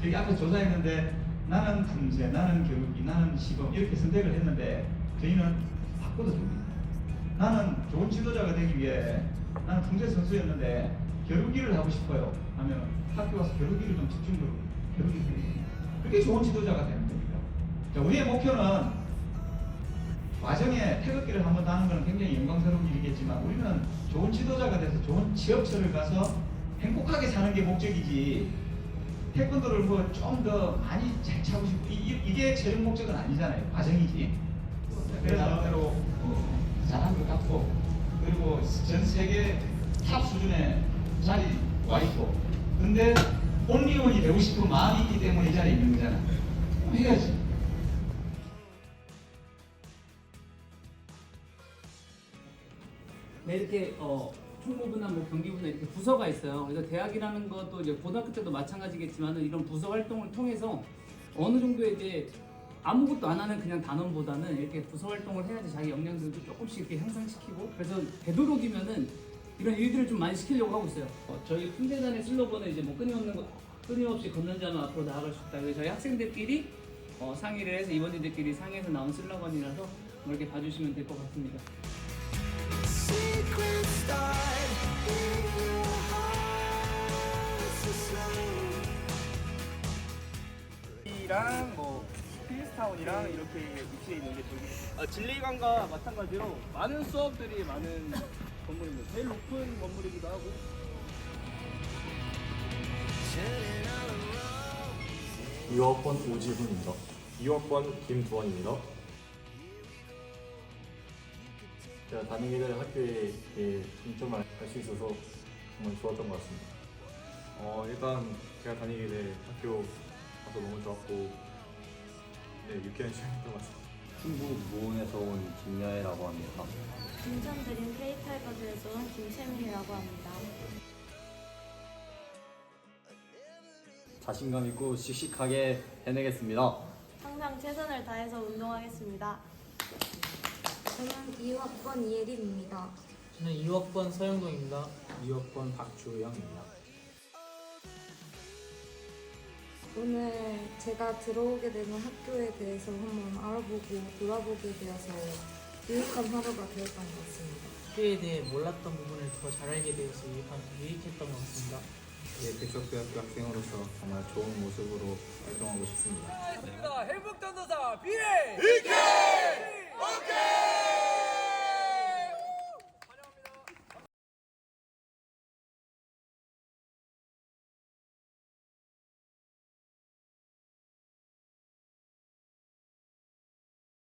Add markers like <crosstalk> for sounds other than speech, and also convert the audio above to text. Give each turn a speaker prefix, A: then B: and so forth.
A: 저기 앞에 조사했는데 나는 품새, 나는 교육이, 나는 시범 이렇게 선택을 했는데 저희는 바꿔도 됩니다. 나는 좋은 지도자가 되기 위해 나는 품새 선수였는데 겨루기를 하고 싶어요 하면 학교 와서 겨루기를 좀 집중적으로 겨루기 배우고 그게 좋은 지도자가 되는 겁니다. 자, 우리의 목표는 과정에 태극기를 한번 다는 건 굉장히 영광스러운 일이겠지만 우리는 좋은 지도자가 돼서 좋은 취업처를 가서 행복하게 사는 게 목적이지 태권도를 뭐 좀 더 많이 잘 차고 싶고 이, 게 최종 목적은 아니잖아요. 과정이지. 그래서 나름대로 어, 잘한 것 같고 그리고 전 세계 탑 수준의 자리 와 있고. 근데 온리원이 되고 싶은 마음이 있기 때문에 이 자리에 있는 거잖아. 그럼 해야지.
B: 네, 이렇게 어, 총무부나 뭐 경기부나 이렇게 부서가 있어요. 그래서 대학이라는 것도 이제 고등학교 때도 마찬가지겠지만은 이런 부서 활동을 통해서 어느 정도 이제 아무것도 안 하는 그냥 단원보다는 이렇게 부서 활동을 해야지 자기 역량들도 조금씩 이렇게 향상시키고 그래서 되도록이면은 이런 일들을 좀 많이 시키려고 하고 있어요. 어, 저희 품대단의 슬로건은 이제 뭐 끊임없는 거 끊임없이 걷는 자만 앞으로 나아갈 수 있다. 그래서 저희 학생들끼리 어, 상의를 해서 이번님들끼리 상의해서 나온 슬로건이라서 뭐 이렇게 봐주시면 될 것 같습니다.
C: 이랑 뭐 필스타운이랑 이렇게 위치해 있는 게 저기 아, 진리관과 마찬가지로 많은 수업들이 많은 <laughs> 건물입니다. 제일 높은 건물이기도 하고
D: 유학번 오지훈입니다.
E: 2학번 김두원입니다.
D: 제가 다니게 될 학교에 예, 동점을 할수 있어서 정말 좋았던 것 같습니다.
E: 어, 일단 제가 다니게 될 학교 좋았고 네, 유쾌한 시간이었던 것 같습니다.
F: 충북 무흥에서 온 김여애라고 합니다.
G: 인천 드림 K타이거즈에서 온 김채민이라고 합니다.
F: 자신감 있고 씩씩하게 해내겠습니다.
G: 항상 최선을 다해서 운동하겠습니다.
H: 저는 2학번 이예림입니다.
I: 저는 2학번 서영동입니다. 2학번 박주영입니다.
H: 오늘 제가 들어오게 되는 학교에 대해서 한번 알아보고 돌아보게 되어서 유익한 하루가 되었던 것 같습니다.
I: 학교에 대해 몰랐던 부분을 더 잘 알게 되어서 유익한, 유익했던 것 같습니다.
E: 예, 백석대학교 학생으로서 정말 좋은 모습으로 활동하고 싶습니다.
C: 행복전도사 비례